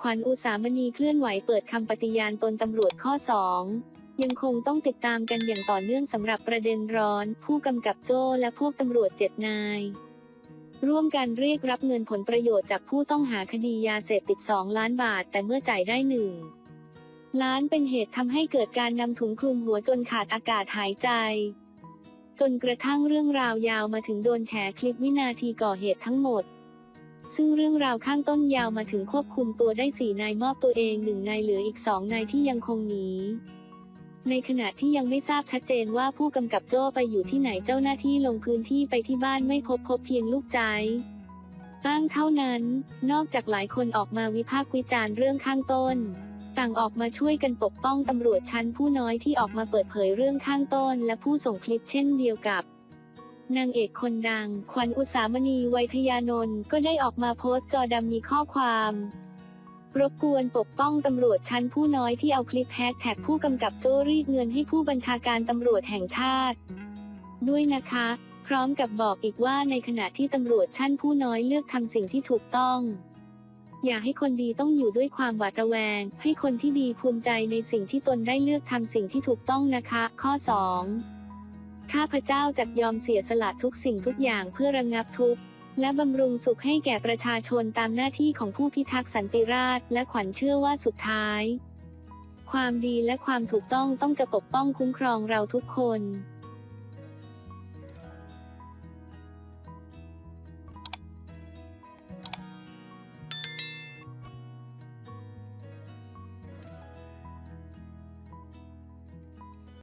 ขวัญอุสามณีเคลื่อนไหวเปิดคำปฏิญาณตนตำรวจข้อ 2 ยังคงต้องติดตามกันอย่างต่อเนื่องสำหรับประเด็นร้อน ผู้กำกับโจ้และพวกตำรวจเจ็ดนาย ร่วมกันเรียกรับเงินผลประโยชน์จากผู้ต้องหาคดียาเสพติด 2 ล้านบาท แต่เมื่อจ่ายได้หนึ่งล้านเป็นเหตุทำให้เกิดการนำถุงคลุมหัวจนขาดอากาศหายใจ จนกระทั่งเรื่องราวยาวมาถึงโดนแฉคลิปวินาทีก่อเหตุทั้งหมด ซึ่งเรื่องราวข้างต้นยาวมาถึงควบคุมตัวได้สี่นายมอบตัวเองหนึ่งนายเหลืออีกสองนายที่ยังคงหนีในขณะที่ยังไม่ทราบชัดเจนว่าผู้กำกับโจ้ไปอยู่ที่ไหนเจ้าหน้าที่ลงพื้นที่ไปที่บ้านไม่พบพบเพียงลูกใจอ้างเท่านั้น นอกจากหลายคนออกมาวิพากษ์วิจารณ์เรื่องข้างต้น ต่างออกมาช่วยกันปกป้องตำรวจชั้นผู้น้อยที่ออกมาเปิดเผยเรื่องข้างต้น และผู้ส่งคลิปเช่นเดียวกับ นางเอกคนดัง ขวัญอุสามณีไวยทยานนท์ก็ได้ออกมาโพสต์จอดำมีข้อความรบกวนปกป้องตำรวจชั้นผู้น้อยที่เอาคลิปแฮชแท็กผู้กำกับโจ้รีดเงินให้ผู้บัญชาการตำรวจแห่งชาติ ด้วยนะคะ พร้อมกับบอกอีกว่าในขณะที่ตำรวจชั้นผู้น้อยเลือกทำสิ่งที่ถูกต้อง อย่าให้คนดีต้องอยู่ด้วยความหวาดระแวง ให้คนที่ดีภูมิใจในสิ่งที่ตนได้เลือกทำสิ่งที่ถูกต้องนะคะ ข้อ 2 ข้าพเจ้าจะยอมเสียสละทุกสิ่งทุกอย่างเพื่อระงงับทุกข์และบำรุงสุขให้แก่ประชาชนตามหน้าที่ของผู้พิทักษ์สันติราษฎร์และขวัญเชื่อว่าสุดท้าย ความดีและความถูกต้องต้องจะปกป้องคุ้มครองเราทุกคน